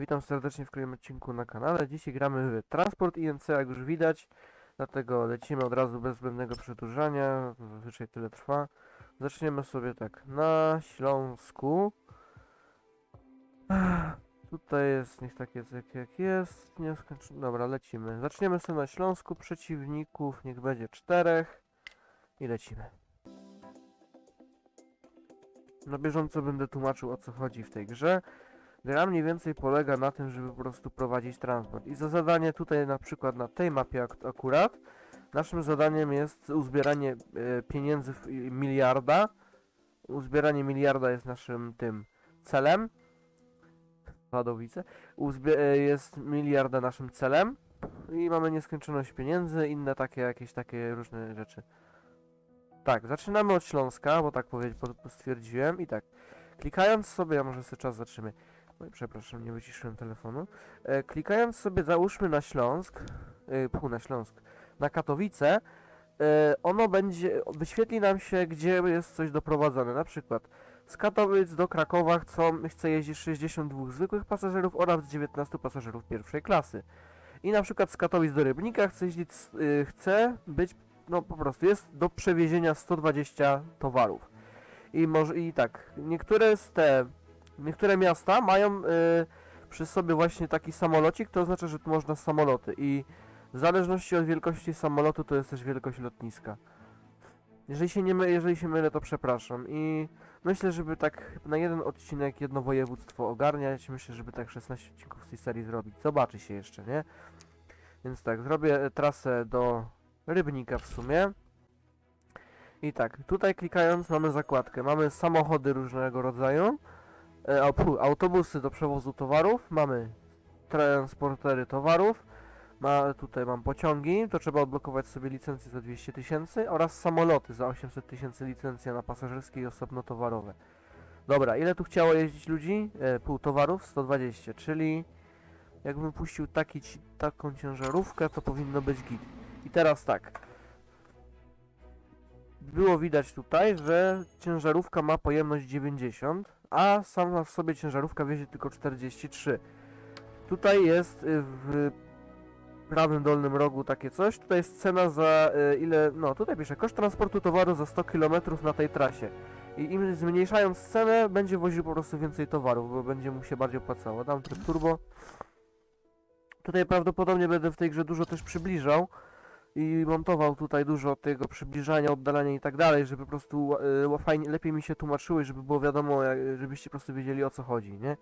Witam serdecznie w kolejnym odcinku na kanale. Dzisiaj gramy w Transport INC, jak już widać. Dlatego lecimy od razu bez zbędnego przedłużania. Zazwyczaj tyle trwa. Zaczniemy sobie tak. Na Śląsku. Tutaj jest, niech tak jest jak, jak jest. Nie. Dobra, lecimy. Zaczniemy sobie na Śląsku. Przeciwników niech będzie czterech. I lecimy. Na bieżąco będę tłumaczył o co chodzi w tej grze. Gra mniej więcej polega na tym, żeby po prostu prowadzić transport. I za zadanie tutaj na przykład na tej mapie ak akurat naszym zadaniem jest uzbieranie e, pieniędzy w miliarda. Uzbieranie miliarda jest naszym tym celem. Wadowice. Uzbie e, jest miliarda naszym celem. I mamy nieskończoność pieniędzy, inne takie jakieś takie różne rzeczy. Tak, zaczynamy od Śląska, bo tak stwierdziłem i tak. Klikając sobie, ja może sobie czas zatrzymy. Oj, przepraszam, nie wyciszyłem telefonu. E, klikając sobie, załóżmy na Śląsk, e, pół na Śląsk, na Katowice, e, ono będzie, wyświetli nam się, gdzie jest coś doprowadzone. Na przykład z Katowic do Krakowa chcą, chce jeździć 62 zwykłych pasażerów oraz 19 pasażerów pierwszej klasy. I na przykład z Katowic do Rybnika chce jeździć, y, chce być, no po prostu jest do przewiezienia 120 towarów. I może, i tak, niektóre z te Niektóre miasta mają y, przy sobie właśnie taki samolocik, to oznacza, że tu można samoloty i w zależności od wielkości samolotu to jest też wielkość lotniska. Jeżeli się nie my, jeżeli się mylę, to przepraszam i myślę, żeby tak na jeden odcinek jedno województwo ogarniać, myślę, żeby tak 16 odcinków z tej serii zrobić. Zobaczy się jeszcze, nie? Więc tak, zrobię e, trasę do Rybnika w sumie. I tak, tutaj klikając mamy zakładkę. Mamy samochody różnego rodzaju. E, autobusy do przewozu towarów, mamy transportery towarów, ma, tutaj mam pociągi, to trzeba odblokować sobie licencję za 200 tysięcy oraz samoloty za 800 tysięcy licencja na pasażerskie i osobno towarowe. Dobra, ile tu chciało jeździć ludzi? E, pół towarów 120, czyli jakbym puścił taki, taką ciężarówkę, to powinno być git. I teraz tak. Było widać tutaj, że ciężarówka ma pojemność 90, a sama w sobie ciężarówka wiezie tylko 43. Tutaj jest y, w prawym dolnym rogu takie coś. Tutaj jest cena za y, ile. No, tutaj pisze koszt transportu towaru za 100 km na tej trasie. I im zmniejszając cenę, będzie woził po prostu więcej towarów, bo będzie mu się bardziej opłacało. Dam tryb turbo. Tutaj prawdopodobnie będę w tej grze dużo też przybliżał i montował tutaj dużo tego przybliżania, oddalania i tak dalej, żeby po prostu y, fajnie, lepiej mi się tłumaczyły, żeby było wiadomo, jak, żebyście po prostu wiedzieli o co chodzi, nie?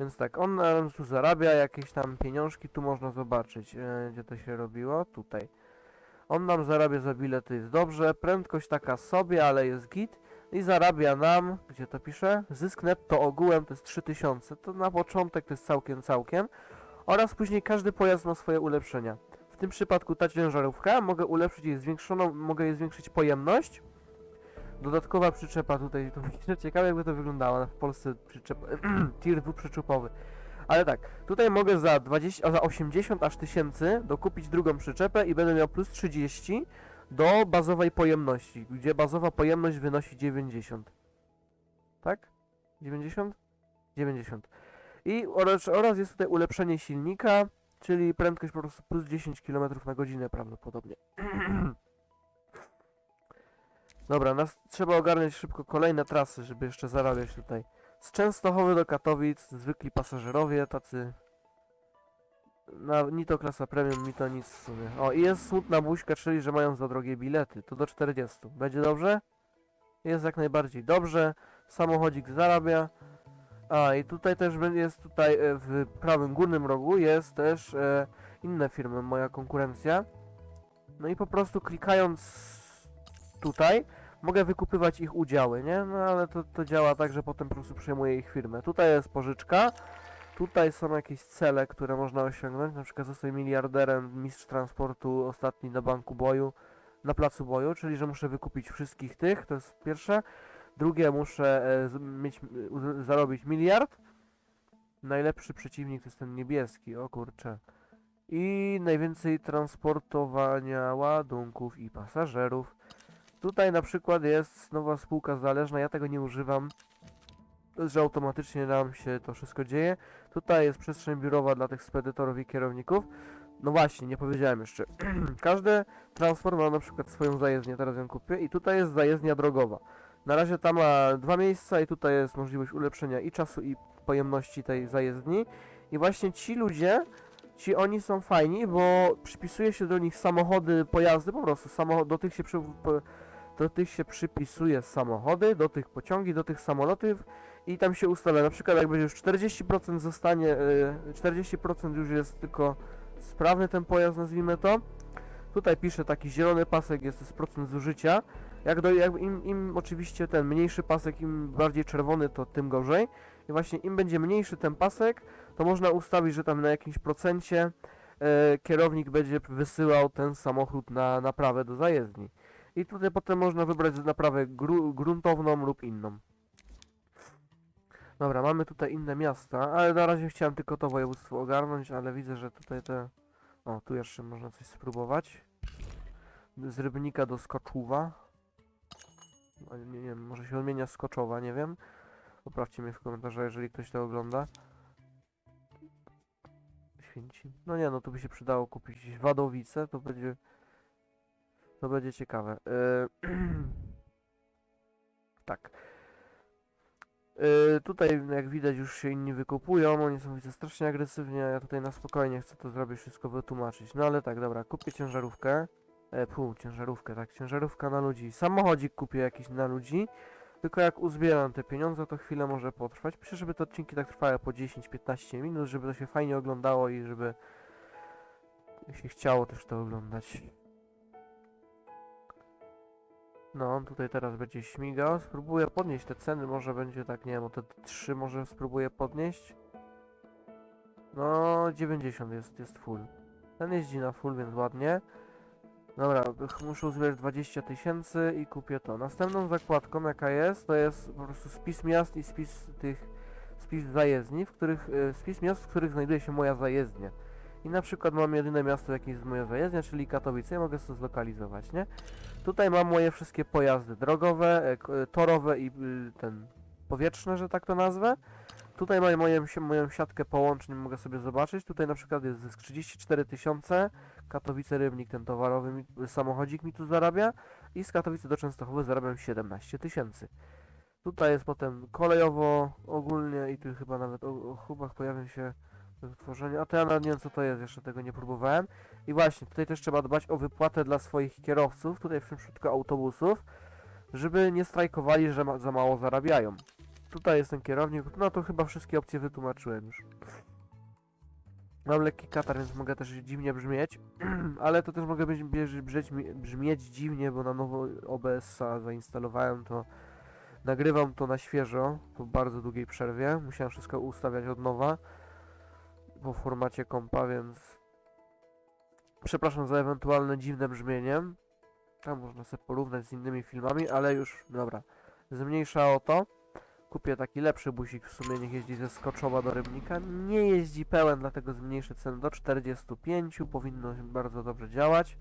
Więc tak, on nam tu zarabia jakieś tam pieniążki, tu można zobaczyć, e, gdzie to się robiło, tutaj. On nam zarabia za bilety, jest dobrze, prędkość taka sobie, ale jest git. I zarabia nam, gdzie to pisze? Zysk netto ogółem to jest 3000, to na początek to jest całkiem, całkiem. Oraz później każdy pojazd ma swoje ulepszenia. Tym przypadku ta ciężarówka, mogę ulepszyć jej zwiększoną, mogę jej zwiększyć pojemność. Dodatkowa przyczepa tutaj, to myślę, ciekawe jakby to wyglądało w Polsce przyczep, tir dwuprzyczepowy. Ale tak, tutaj mogę za 20, a za 80 aż tysięcy dokupić drugą przyczepę i będę miał plus 30 do bazowej pojemności, gdzie bazowa pojemność wynosi 90. Tak? 90? 90. I oraz, oraz jest tutaj ulepszenie silnika, czyli prędkość po prostu plus 10 km na godzinę prawdopodobnie. Dobra, nas trzeba ogarnąć szybko kolejne trasy, żeby jeszcze zarabiać tutaj. Z Częstochowy do Katowic, zwykli pasażerowie, tacy... Na, ni to klasa premium, ni to nic w sumie. O, i jest smutna buźka, czyli że mają za drogie bilety. To do 40. Będzie dobrze? Jest jak najbardziej dobrze. Samochodzik zarabia. A, i tutaj też jest tutaj e, w prawym górnym rogu jest też e, inne firmy, moja konkurencja. No i po prostu klikając tutaj mogę wykupywać ich udziały, nie? No ale to, to działa tak, że potem po prostu przejmuję ich firmę. Tutaj jest pożyczka, tutaj są jakieś cele, które można osiągnąć, na przykład zostać miliarderem, mistrz transportu ostatni na banku boju, na placu boju, czyli że muszę wykupić wszystkich tych, to jest pierwsze. Drugie, muszę e, mieć, zarobić miliard. Najlepszy przeciwnik to jest ten niebieski, o kurczę. I najwięcej transportowania ładunków i pasażerów. Tutaj na przykład jest nowa spółka zależna, ja tego nie używam. że automatycznie nam się to wszystko dzieje. Tutaj jest przestrzeń biurowa dla tych spedytorów i kierowników. No właśnie, nie powiedziałem jeszcze. Każdy transport ma na przykład swoją zajezdnię, teraz ją kupię i tutaj jest zajezdnia drogowa. Na razie ta ma dwa miejsca i tutaj jest możliwość ulepszenia i czasu i pojemności tej zajezdni. I właśnie ci ludzie, ci oni są fajni, bo przypisuje się do nich samochody, pojazdy, po prostu samochod, do tych się przy, do tych się przypisuje samochody, do tych pociągi, do tych samolotów i tam się ustala, na przykład jak będzie już 40% zostanie, y, 40% już jest tylko sprawny ten pojazd, nazwijmy to. Tutaj pisze taki zielony pasek, jest to procent zużycia. Jak do, jak im, Im oczywiście ten mniejszy pasek, im bardziej czerwony, to tym gorzej. I właśnie im będzie mniejszy ten pasek, to można ustawić, że tam na jakimś procencie e, kierownik będzie wysyłał ten samochód na naprawę do zajezdni. I tutaj potem można wybrać naprawę gru, gruntowną lub inną. Dobra, mamy tutaj inne miasta, ale na razie chciałem tylko to województwo ogarnąć, ale widzę, że tutaj te... O, tu jeszcze można coś spróbować. Z Rybnika do Skoczuwa. Nie, wiem, może się odmienia Skoczowa, nie wiem. Poprawcie mnie w komentarzach, jeżeli ktoś to ogląda. Święci. No nie, no tu by się przydało kupić Wadowice, to będzie... To będzie ciekawe. Yy... tak. Yy, tutaj jak widać już się inni wykupują, oni są widzę strasznie agresywnie, a ja tutaj na spokojnie chcę to zrobić, wszystko wytłumaczyć. No ale tak, dobra, kupię ciężarówkę. E, pół, ciężarówkę, tak, ciężarówka na ludzi. Samochodzik kupię jakiś na ludzi. Tylko jak uzbieram te pieniądze, to chwilę może potrwać. Myślę, żeby te odcinki tak trwały po 10-15 minut, żeby to się fajnie oglądało i żeby się chciało też to oglądać. No, on tutaj teraz będzie śmigał. Spróbuję podnieść te ceny, może będzie tak, nie wiem, o te 3 może spróbuję podnieść. No, 90 jest, jest full. Ten jeździ na full, więc ładnie. Dobra, muszę uzbierać 20 tysięcy i kupię to. Następną zakładką, jaka jest, to jest po prostu spis miast i spis tych, spis zajezdni, w których, y, spis miast, w których znajduje się moja zajezdnia. I na przykład mam jedyne miasto, jakie jest moja zajezdnia, czyli Katowice, ja mogę to zlokalizować, nie? Tutaj mam moje wszystkie pojazdy drogowe, e, e, torowe i y, ten powietrzne, że tak to nazwę. Tutaj mam moją, moją siatkę połączeń, mogę sobie zobaczyć. Tutaj na przykład jest zysk 34 tysiące. Katowice Rybnik, ten towarowy mi, samochodzik mi tu zarabia. I z Katowice do Częstochowy zarabiam 17 tysięcy. Tutaj jest potem kolejowo ogólnie i tu chyba nawet o, o hubach pojawią się wytworzenia. A to ja nawet nie wiem co to jest, jeszcze tego nie próbowałem. I właśnie, tutaj też trzeba dbać o wypłatę dla swoich kierowców, tutaj w tym przypadku autobusów, żeby nie strajkowali, że ma, za mało zarabiają. Tutaj jest ten kierownik, no to chyba wszystkie opcje wytłumaczyłem już. Mam lekki katar, więc mogę też dziwnie brzmieć, ale to też mogę być, brzmieć dziwnie, bo na nowo OBS-a zainstalowałem to. Nagrywam to na świeżo, po bardzo długiej przerwie. Musiałem wszystko ustawiać od nowa po formacie kompa, więc przepraszam za ewentualne dziwne brzmienie. Tam można sobie porównać z innymi filmami, ale już, dobra, zmniejsza o to. Kupię taki lepszy busik, w sumie niech jeździ ze Skoczowa do Rybnika. Nie jeździ pełen, dlatego zmniejszę cenę do 45, powinno bardzo dobrze działać.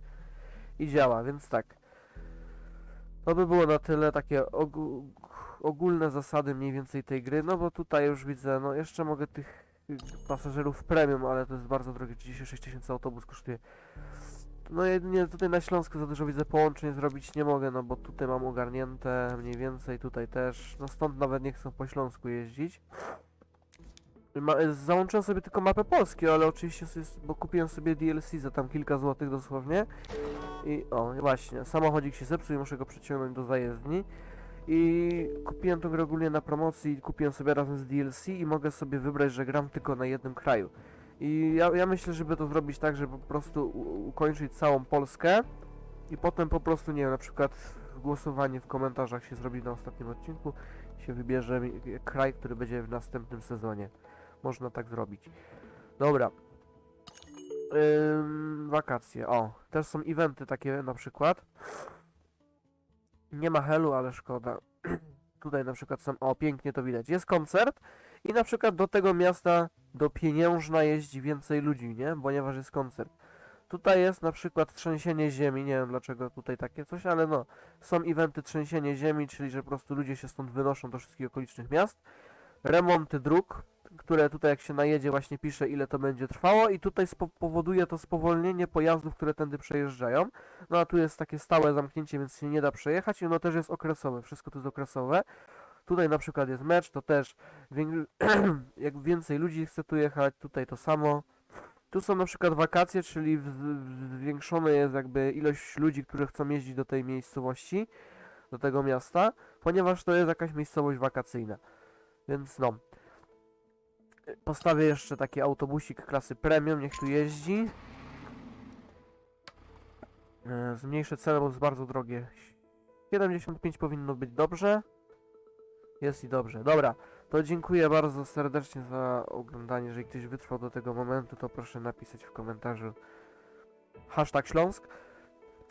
I działa, więc tak. To by było na tyle takie ogó- ogólne zasady mniej więcej tej gry, no bo tutaj już widzę, no jeszcze mogę tych y, pasażerów premium, ale to jest bardzo drogie, 36 tysięcy autobus kosztuje. No jedynie tutaj na Śląsku za dużo widzę połączeń zrobić nie mogę, no bo tutaj mam ogarnięte mniej więcej, tutaj też, no stąd nawet nie chcę po Śląsku jeździć. Ma, załączyłem sobie tylko mapę Polski, ale oczywiście sobie, bo kupiłem sobie DLC za tam kilka złotych dosłownie. I o, właśnie, samochodzik się zepsuł i muszę go przyciągnąć do zajezdni. I kupiłem to grę ogólnie na promocji, kupiłem sobie razem z DLC i mogę sobie wybrać, że gram tylko na jednym kraju. I ja, ja myślę, żeby to zrobić tak, żeby po prostu ukończyć całą Polskę i potem po prostu, nie wiem, na przykład głosowanie w komentarzach się zrobi na ostatnim odcinku się wybierze mi- kraj, który będzie w następnym sezonie. Można tak zrobić. Dobra. Ym, wakacje. O, też są eventy takie na przykład. Nie ma helu, ale szkoda. Tutaj na przykład są, o pięknie to widać, jest koncert i na przykład do tego miasta, do Pieniężna jeździ więcej ludzi, nie? Ponieważ jest koncert. Tutaj jest na przykład trzęsienie ziemi, nie wiem dlaczego tutaj takie coś, ale no, są eventy trzęsienie ziemi, czyli że po prostu ludzie się stąd wynoszą do wszystkich okolicznych miast. remonty dróg, które tutaj jak się najedzie właśnie pisze ile to będzie trwało i tutaj powoduje to spowolnienie pojazdów, które tędy przejeżdżają. No a tu jest takie stałe zamknięcie, więc się nie da przejechać i ono też jest okresowe, wszystko to jest okresowe. Tutaj na przykład jest mecz, to też jak więcej ludzi chce tu jechać, tutaj to samo. Tu są na przykład wakacje, czyli zwiększone jest jakby ilość ludzi, którzy chcą jeździć do tej miejscowości, do tego miasta, ponieważ to jest jakaś miejscowość wakacyjna. Więc no. Postawię jeszcze taki autobusik klasy premium, niech tu jeździ. E, Zmniejszę cenę, bo jest bardzo drogie. 75 powinno być dobrze. Jest i dobrze. Dobra, to dziękuję bardzo serdecznie za oglądanie. Jeżeli ktoś wytrwał do tego momentu, to proszę napisać w komentarzu hashtag Śląsk.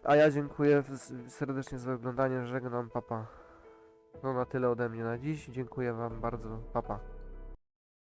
A ja dziękuję serdecznie za oglądanie. Żegnam, papa. No na tyle ode mnie na dziś. Dziękuję wam bardzo. Papa.